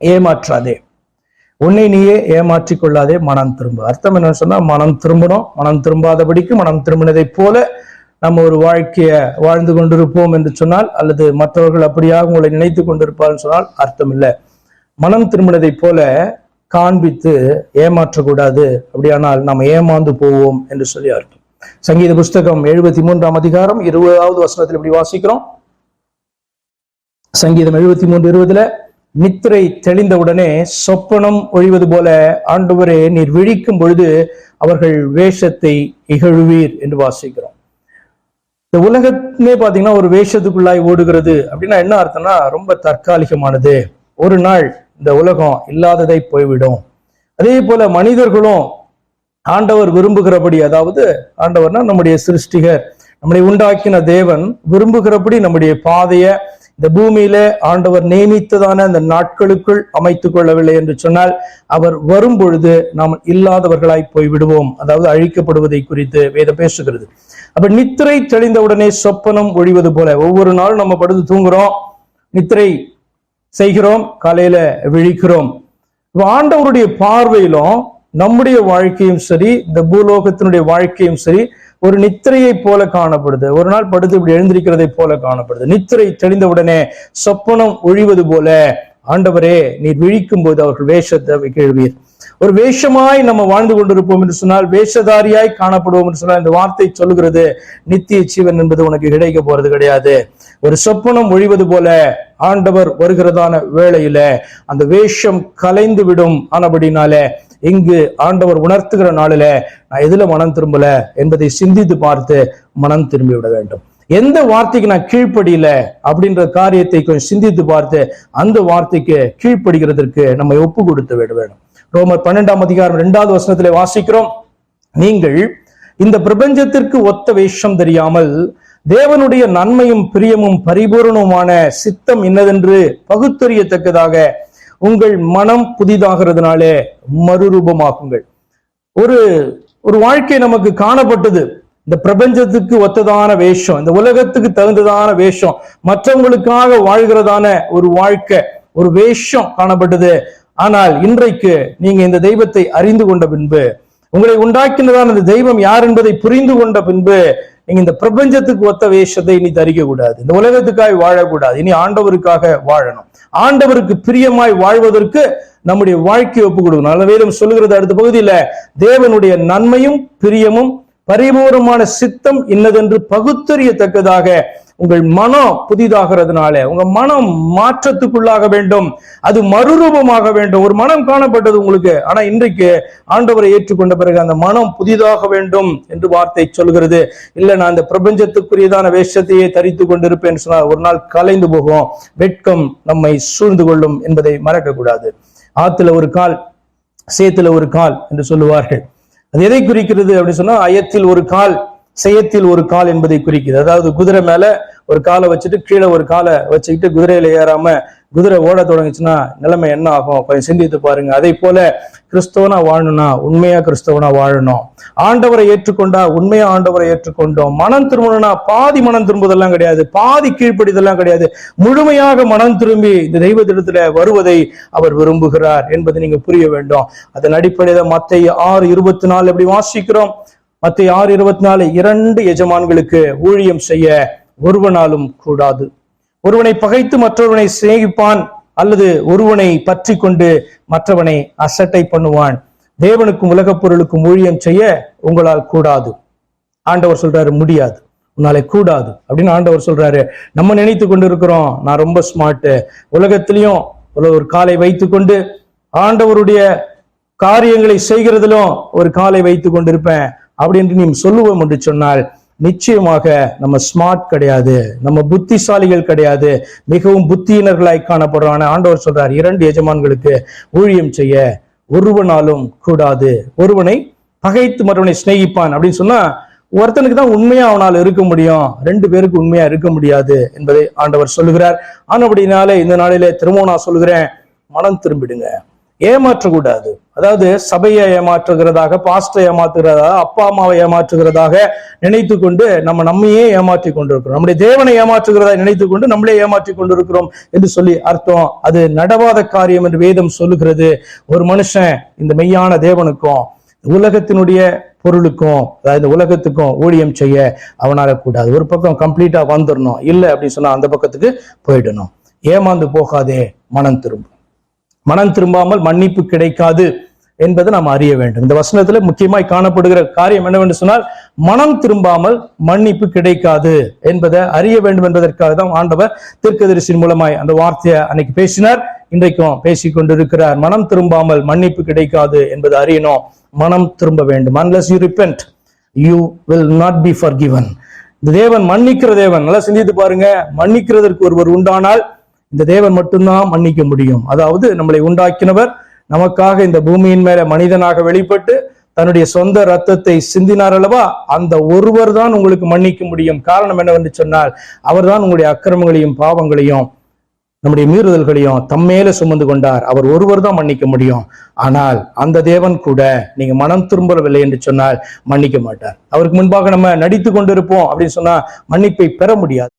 ஏமாற்றாதே. உன்னை நீயே ஏமாற்றிக் கொள்ளாதே மனம் திரும்ப. அர்த்தம் என்னன்னு சொன்னா மனம் திரும்பணும். மனம் திரும்பாதபடிக்கு மனம் திரும்பினதை போல நம்ம ஒரு வாழ்க்கைய வாழ்ந்து கொண்டிருப்போம் என்று சொன்னால் அல்லது மற்றவர்கள் அப்படியாக உங்களை நினைத்து கொண்டிருப்பார்னு சொன்னால் அர்த்தம் இல்லை. மனம் திரும்பினதை போல காண்பித்து ஏமாற்றக்கூடாது. அப்படியானால் நாம் ஏமாந்து போவோம் என்று சொல்லி அர்த்தம். சங்கீத புஸ்தகம் எழுபத்தி மூன்றாம் அதிகாரம் இருபதாவது வசனத்தில் இப்படி வாசிக்கிறோம். சங்கீதம் எழுபத்தி மூன்று இருபதுல நித்திரை தெளிந்தவுடனே சொப்பனம் ஒழிவது போல ஆண்டவரே நீர் விழிக்கும் பொழுது அவர்கள் வேஷத்தை இகழுவீர் என்று வாசிக்கிறோம். இந்த உலகமே பாத்தீங்கன்னா ஒரு வேஷத்துக்குள்ளாய் ஓடுகிறது அப்படின்னா என்ன அர்த்தம்னா ரொம்ப தற்காலிகமானது. ஒரு நாள் இந்த உலகம் இல்லாததை போய்விடும். அதே போல மனிதர்களும் ஆண்டவர் விரும்புகிறபடி அதாவது ஆண்டவர்னா நம்முடைய சிருஷ்டிகர் நம்மளை உண்டாக்கின தேவன் விரும்புகிறபடி நம்முடைய பாதையை இந்த பூமியில ஆண்டவர் நியமித்ததான அந்த நாட்களுக்குள் அமைத்துக் கொள்ளவில்லை என்று சொன்னால் அவர் வரும் பொழுது நாம் இல்லாதவர்களாய் போய் விடுவோம் அதாவது அழிக்கப்படுவதை குறித்து வேத பேசுகிறது. அப்ப நித்திரை தெளிந்தவுடனே சொப்பனம் ஒழிவது போல ஒவ்வொரு நாளும் நம்ம படுத்து தூங்குறோம் நித்திரை செய்கிறோம் காலையில விழிக்கிறோம். ஆண்டவருடைய பார்வையிலும் நம்முடைய வாழ்க்கையும் சரி இந்த பூலோகத்தினுடைய வாழ்க்கையும் சரி ஒரு நித்திரையை போல காணப்படுது. ஒரு நாள் படுத்து இப்படி எழுந்திருக்கிறதை போல காணப்படுது. நித்திரை தெளிந்தவுடனே சொப்பனம் ஒழிவது போல ஆண்டவரே நீர் விழிக்கும் போது அவர்கள் வேஷத்தை கேள்வீர் ஒரு வேஷமாய் நம்ம வாழ்ந்து கொண்டிருப்போம் என்று சொன்னால் வேஷதாரியாய் காணப்படுவோம் என்று சொன்னால் இந்த வார்த்தை சொல்லுகிறது நித்திய ஜீவன் என்பது உனக்கு கிடைக்க போறது கிடையாது. ஒரு சொப்பனம் ஒழிவது போல ஆண்டவர் வருகிறதான வேளையில அந்த வேஷம் கலைந்து விடும் ஆனபடினால இங்கு ஆண்டவர் உணர்த்துகிற நாளில நான் எதுல மனம் திரும்பல என்பதை சிந்தித்து பார்த்து மனம் திரும்பி விட வேண்டும். எந்த வார்த்தைக்கு நான் கீழ்ப்படியில அப்படின்ற காரியத்தை கொஞ்சம் சிந்தித்து பார்த்து அந்த வார்த்தைக்கு கீழ்ப்படுகிறதற்கு நம்ம ஒப்பு கொடுத்து விட வேண்டும். ரோமர் பன்னெண்டாம் அதிகாரம் இரண்டாவது வசனத்திலே வாசிக்கிறோம். நீங்கள் இந்த பிரபஞ்சத்திற்கு ஒத்த வேஷம் தெரியாமல் தேவனுடைய நன்மையும் பிரியமும் பரிபூரணமுமான சித்தம் இன்னதென்று பகுத்தறியத்தக்கதாக உங்கள் மனம் புதிதாகிறதுனாலே மறுரூபமாக்குங்கள். ஒரு ஒரு வாழ்க்கை நமக்கு காணப்பட்டது. இந்த பிரபஞ்சத்துக்கு ஒத்ததான வேஷம் இந்த உலகத்துக்கு தகுந்ததான வேஷம் மற்றவங்களுக்காக வாழ்கிறதான ஒரு வாழ்க்கை ஒரு வேஷம் காணப்பட்டது. ஆனால் இன்றைக்கு நீங்க இந்த தெய்வத்தை அறிந்து கொண்ட பின்பு உங்களை உண்டாக்கினதான இந்த தெய்வம் யார் என்பதை புரிந்து கொண்ட பின்பு நீங்க இந்த பிரபஞ்சத்துக்கு ஒத்த வேஷத்தை இனி தரிக்க கூடாது இந்த உலகத்துக்காய் வாழக்கூடாது. இனி ஆண்டவருக்காக வாழணும். ஆண்டவருக்கு பிரியமாய் வாழ்வதற்கு நம்முடைய வாழ்க்கையை ஒப்பு கொடுக்கணும். நல்ல வேலும் சொல்லுகிறது அடுத்த பகுதியில தேவனுடைய நன்மையும் பிரியமும் பரிபூர்ணமான சித்தம் இன்னதென்று பகுத்தறியத்தக்கதாக உங்கள் மனம் புதிதாகிறதுனால உங்க மனம் மாற்றத்துக்குள்ளாக வேண்டும். அது மறுரூபமாக வேண்டும். ஒரு மனம் காணப்பட்டது உங்களுக்கு. ஆனா இன்றைக்கு ஆண்டவரை ஏற்றுக்கொண்ட பிறகு அந்த மனம் புதிதாக வேண்டும் என்று வார்த்தை சொல்கிறது. இல்ல நான் அந்த பிரபஞ்சத்துக்குரியதான வேஷத்தையே தரித்து கொண்டிருப்பேன் சொன்னால் ஒரு நாள் கலைந்து போகும். வெட்கம் நம்மை சூழ்ந்து கொள்ளும் என்பதை மறக்க கூடாது ஆத்துல ஒரு கால் சேத்துல ஒரு கால் என்று சொல்லுவார்கள். அது எதை குறிக்கிறது அப்படின்னு சொன்னா அயத்தில் ஒரு கால். செய்யத்தில் ஒரு கால் என்பதை குறிக்கிறது அதாவது குதிரை மேல ஒரு காலை வச்சுட்டு கீழே ஒரு காலை வச்சுக்கிட்டு குதிரையில ஏறாம குதிரை ஓட தொடங்குச்சுன்னா நிலைமை என்ன ஆகும்? கொஞ்சம் சிந்தித்து பாருங்க. அதே போல கிறிஸ்தவனா வாழணும்னா உண்மையா கிறிஸ்தவனா வாழணும். ஆண்டவரை ஏற்றுக்கொண்டா உண்மையா ஆண்டவரை ஏற்றுக்கொண்டோம். மனம் திரும்பணும்னா பாதி மனம் திரும்புவதெல்லாம் கிடையாது. பாதி கீழ்ப்படிதெல்லாம் கிடையாது. முழுமையாக மனம் திரும்பி இந்த தெய்வத்திடத்துல வருவதை அவர் விரும்புகிறார் என்பதை நீங்க புரிய வேண்டும். அதன் அடிப்படையில மத்திய ஆறு இருபத்தி நாலு எப்படி வாசிக்கிறோம்? அத்தை ஆறு இருபத்தி நாலு இரண்டு எஜமான்களுக்கு ஊழியம் செய்ய ஒருவனாலும் கூடாது. ஒருவனை பகைத்து மற்றொருவனை சிநேகிப்பான் அல்லது ஒருவனை பற்றி கொண்டு மற்றவனை அசட்டை பண்ணுவான். தேவனுக்கும் உலகப் பொருளுக்கும் ஊழியம் செய்ய உங்களால் கூடாது. ஆண்டவர் சொல்றாரு முடியாது. உன்னாலே கூடாது. அப்படின்னு ஆண்டவர் சொல்றாரு. நம்ம நினைத்து கொண்டு இருக்கிறோம் நான் ரொம்ப ஸ்மார்ட் உலகத்திலையும் ஒரு காலை காலை வைத்துக்கொண்டு ஆண்டவருடைய காரியங்களை செய்கிறதிலும் ஒரு காலை வைத்து கொண்டிருப்பேன். அப்படின்னு நீ சொல்லுவோம் என்று சொன்னால் நிச்சயமாக நம்ம ஸ்மார்ட் கிடையாது நம்ம புத்திசாலிகள் கிடையாது மிகவும் புத்தியினர்களாய் காணப்படுறான ஆண்டவர் சொல்றார் இரண்டு எஜமான்களுக்கு ஊழியம் செய்ய ஒருவனாலும் கூடாது. ஒருவனை பகைத்து மற்றவனை சிநேகிப்பான். அப்படின்னு சொன்னா ஒருத்தனுக்கு தான் உண்மையா அவனால் இருக்க முடியும் ரெண்டு பேருக்கு உண்மையா இருக்க முடியாது என்பதை ஆண்டவர் சொல்லுகிறார். ஆனபடினாலே இந்த நாளிலே திரும்பவும் நான் சொல்லுகிறேன் மனம் திரும்பிடுங்க. ஏமாற்றக்கூடாது. அதாவது சபையை ஏமாற்றுகிறதாக பாஸ்டரை ஏமாற்றுகிறதாக அப்பா அம்மாவை ஏமாற்றுகிறதாக நினைத்து கொண்டு நம்ம நம்மையே ஏமாற்றி கொண்டிருக்கிறோம். நம்முடைய தேவனை ஏமாற்றுகிறதா நினைத்து கொண்டு நம்மளே ஏமாற்றி கொண்டிருக்கிறோம் என்று சொல்லி அர்த்தம். அது நடவாத காரியம் என்று வேதம் சொல்லுகிறது. ஒரு மனுஷன் இந்த மெய்யான தேவனுக்கும் உலகத்தினுடைய பொருளுக்கும் அதாவது இந்த உலகத்துக்கும் ஊழியம் செய்ய அவனால கூடாது ஒரு பக்கம் கம்ப்ளீட்டா வந்துடணும் இல்லை அப்படின்னு சொன்னா அந்த பக்கத்துக்கு போயிடணும். ஏமாந்து போகாதே மனம் திரும்பும். மனம் திரும்பாமல் மன்னிப்பு கிடைக்காது என்பதை நாம் அறிய வேண்டும். இந்த வசனத்துல முக்கியமாய் காணப்படுகிற காரியம் என்னவென்று சொன்னால் மனம் திரும்பாமல் மன்னிப்பு கிடைக்காது என்பதை அறிய வேண்டும் என்பதற்காக தான் ஆண்டவர் தீர்க்கதரிசின் மூலமாய் அந்த வார்த்தையை அன்னைக்கு பேசினார். இன்றைக்கும் பேசிக் கொண்டிருக்கிறார். மனம் திரும்பாமல் மன்னிப்பு கிடைக்காது என்பதை அறியணும். மனம் திரும்ப வேண்டும். unless you you you not be be given இந்த தேவன் மன்னிக்கிற தேவன். நல்லா சிந்தித்து பாருங்க. மன்னிக்கிறதற்கு ஒருவர் உண்டானால் இந்த தேவன் மட்டும்தான் மன்னிக்க முடியும். அதாவது நம்மளை உண்டாக்கினவர் நமக்காக இந்த பூமியின் மேல மனிதனாக வெளிப்பட்டு தன்னுடைய சொந்த ரத்தத்தை சிந்தினார் அல்லவா? அந்த ஒருவர் தான் உங்களுக்கு மன்னிக்க முடியும். காரணம் என்னவென்று சொன்னால் அவர்தான் உங்களுடைய அக்கிரமங்களையும் பாவங்களையும் நம்முடைய மீறுதல்களையும் தம்மேல சுமந்து கொண்டார். அவர் ஒருவர் தான் மன்னிக்க முடியும். ஆனால் அந்த தேவன் கூட நீங்க மனம் திரும்பவில்லை என்று சொன்னால் மன்னிக்க மாட்டார். அவருக்கு முன்பாக நம்ம நடித்து கொண்டிருப்போம் அப்படின்னு சொன்னா மன்னிப்பை பெற முடியாது.